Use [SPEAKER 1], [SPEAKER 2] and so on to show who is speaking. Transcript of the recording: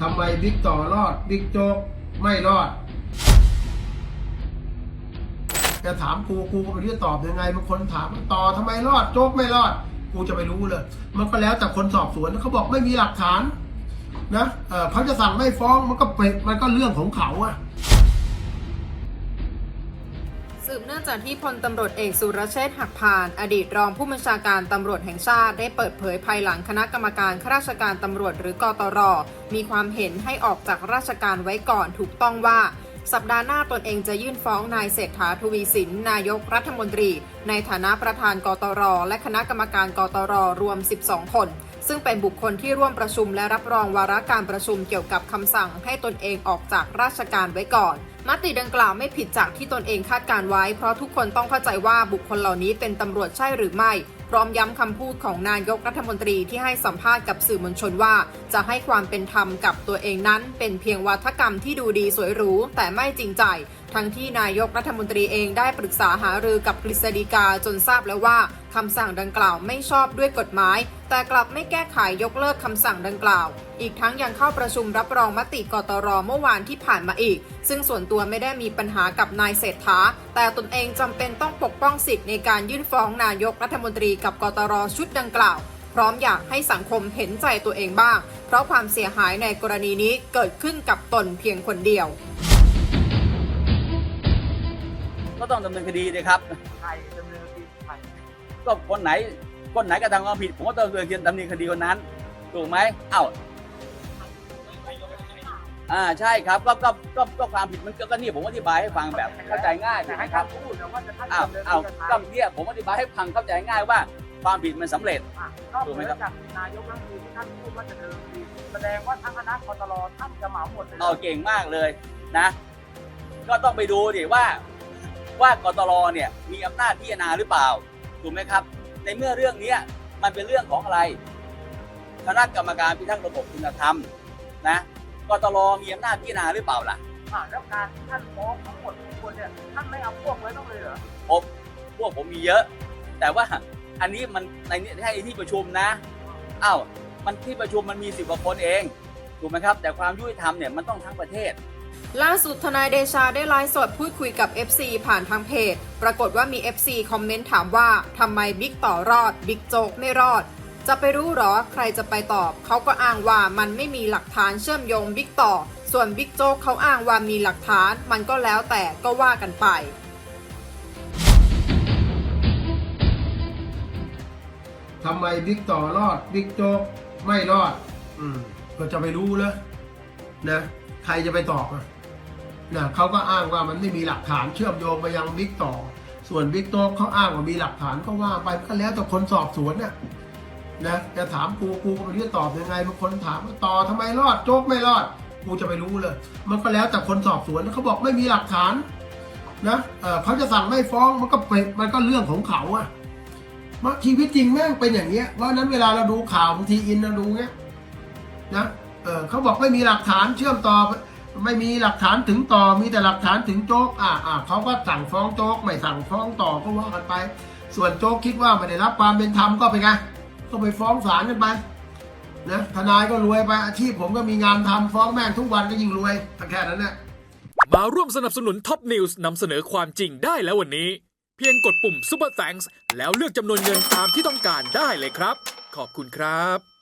[SPEAKER 1] ทำไมบิ๊กต่อรอด บิ๊กโจ๊กไม่รอด จะถามกูกูก็ไม่รู้จะตอบยังไงบางคนถามต่อทำไมรอดโจ๊กไม่รอด กูจะไปรู้เลย มันก็แล้วแต่คนสอบสวนเขาบอกไม่มีหลักฐานนะเเขาจะสั่งไม่ฟ้องมันก็เป็นมันก็เรื่องของเขาอะ
[SPEAKER 2] สืบเนื่องจากที่พลตำรวจเอกสุรเชษฐ์หักพาน อดีตรองผู้บัญชาการตำรวจแห่งชาติได้เปิดเผยภายหลังคณะกรรมการข้าราชการตำรวจหรือกตร มีความเห็นให้ออกจากราชการไว้ก่อนถูกต้องว่า สัปดาห์หน้าตนเองจะยื่นฟ้องนายเศรษฐาทวีสิน นายกรัฐมนตรี ในฐานะประธานกตร และคณะกรรมการกตรรวม 12 คน ซึ่งเป็นบุคคลที่ร่วมประชุมและรับรองวาระการประชุมเกี่ยวกับคำสั่งให้ตนเองออกจากราชการไว้ก่อนมติดังกล่าวไม่ผิดจากที่ตนเองคาดการไว้ เพราะทุกคนต้องเข้าใจว่าบุคคลเหล่านี้เป็นตำรวจใช่หรือไม่พร้อมย้ำคำพูดของนายกรัฐมนตรีที่ให้สัมภาษณ์กับสื่อมวลชนว่า จะให้ความเป็นธรรมกับตัวเองนั้น เป็นเพียงวัฒกรรมที่ดูดีสวยหรูแต่ไม่จริงใจ ทั้งที่นายกรัฐมนตรีเองได้ปรึกษาหารือกับกฤษฎีกาจนทราบแล้วว่า คำสั่งดังกล่าวไม่ชอบด้วยกฎหมาย แต่กลับไม่แก้ไขยกเลิกคำสั่งดังกล่าว อีกทั้งยังเข้าประชุมรับรองมติกตรเมื่อวานที่ผ่านมาอีก ซึ่งส่วนตัวไม่ได้มีปัญหากับนายเศรษฐา แต่ตนเองจำเป็นต้องปกป้องสิทธิ์ในการยื่นฟ้องนายกรัฐมนตรีกับกตรชุดดังกล่าว พร้อมอยากให้สังคมเห็นใจตัวเองบ้าง เพราะความเสียหายในกรณีนี้เกิดขึ้นกับตนเพียงคนเดียว
[SPEAKER 3] ก็ต้องดำเนินคดีเลยครับ
[SPEAKER 4] ใครดำเนินคดีใคร
[SPEAKER 3] ก็คนไหนคนไหนกระทำความผิดผมก็ต้องดำเนินดำเนินคดีคนนั้น ถูกไหมเอ้าอ่าใช่ครับก็ก็ก็ก็ความผิดมันก็ก็นี่ผมอธิบายให้ฟังแบบเข้าใจง่าย
[SPEAKER 4] แต่
[SPEAKER 3] ใช่ไหม
[SPEAKER 4] ให้
[SPEAKER 3] ครับ
[SPEAKER 4] คำพูดนะว่าจะท่าน
[SPEAKER 3] อ้าว
[SPEAKER 4] ดำเนินค
[SPEAKER 3] อ้าว
[SPEAKER 4] ดีกับใคร
[SPEAKER 3] ก็เนี่ยผมอธิบายให้ฟังเข้าใจง่ายว่าความผิดมันสำเร็จ
[SPEAKER 4] อะนอก
[SPEAKER 3] ถูก
[SPEAKER 4] เห
[SPEAKER 3] ไหม
[SPEAKER 4] นือ
[SPEAKER 3] ครับ
[SPEAKER 4] จากนายกรัฐมนตรีที่ท่านพูดว่าจะดำเนินคดีแสดงว่าทั้งคณะกตรท่านจะเหมาหมดเลยเหร
[SPEAKER 3] เอา
[SPEAKER 4] อ
[SPEAKER 3] เก่งมากเลยนะ ก็ต้องไปดูดิว่าว่ากตรเนี่ยมีอำนาจพิจารณาหรือเปล่า ถูกไหมครับ ในเมื่อเรื่องเนี้ยมันเป็นเรื่องของอะไรคณะกรรมการพิทักษ์ระบบคุณธรรมนะกตรมีอำนาจพิจารณาหรือเปล่าล่ะ
[SPEAKER 4] อะแล้วการที่ท่านฟ้องทั้งหมดทุกคนเนี่ยท่านไม่เอาพวกไว้ต้องเลยเหรอ
[SPEAKER 3] ผมพวกผมมีเยอะ แต่ว่าอันนี้มันในนี้ให้ที่ประชุมนะอ้าวมันที่ประชุมมันมีสิบกว่าคนเองถูกไหมครับ แต่ความยุติธรรมเนี่ยมันต้องทั้งประเทศ
[SPEAKER 2] ล่าสุดทนายเดชาได้ไลฟ์สดพูดคุยกับ FC ผ่านทางเพจ ปรากฏว่ามี FC คอมเมนต์ถามว่าทำไมบิ๊กต่อรอด บิ๊กโจ๊กไม่รอด จะไปรู้หรอใครจะไปตอบ เขาก็อ้างว่ามันไม่มีหลักฐานเชื่อมโยงบิ๊กต่อ ส่วนบิ๊กโจ๊กเขาอ้างว่ามีหลักฐาน มันก็แล้วแต่ก็ว่ากันไป
[SPEAKER 1] ทำไมบิ๊กต่อรอดบิ๊กโจ๊กไม่รอด อืมก็จะไปรู้เลยนะ ใครจะไปตอบอะนะเขาก็อ้างว่ามันไม่มีหลักฐานเชื่อมโยงไปยังบิ๊กต่อ ส่วนบิ๊กโจ๊กเขาอ้างว่ามีหลักฐานก็ว่าไปก็แล้วแต่คนสอบสวนน่ะนะจะถามกูกูก็ไม่รู้จะตอบยังไงบางคนถามว่าต่อทำไมรอดโจ๊กไม่รอดกูจะไปรู้เลย มันก็แล้วแต่คนสอบสวนเขาบอกไม่มีหลักฐานนะเเขาจะสั่งไม่ฟ้องมันก็เป็นมันก็เรื่องของเขาอะมาชีวิตจริงแม่งเป็นอย่างเงี้ยเพราะฉะนั้นเวลาเราดูข่าวบางทีอินเราดูเงี้ย เขาบอกไม่มีหลักฐานเชื่อมต่อ ไม่มีหลักฐานถึงต่อ มีแต่หลักฐานถึงโจ๊กอ่าอ่าเขาก็สั่งฟ้องโจ๊กไม่สั่งฟ้องต่อก็ว่ากันไป ส่วนโจ๊กคิดว่าไม่ได้รับความเป็นธรรมก็ไปไงก็ไปฟ้องศาลกันไปนะทนายก็รวยไปอาชีพผมก็มีงานทำฟ้องแม่งทุกวันก็ยิ่งรวยแค่นั้นแหละ
[SPEAKER 5] มาร่วมสนับสนุนท็อปนิวส์นำเสนอความจริงได้แล้ววันนี้ เพียงกดปุ่ม Super Thanks แล้วเลือกจำนวนเงินตามที่ต้องการได้เลยครับ ขอบคุณครับ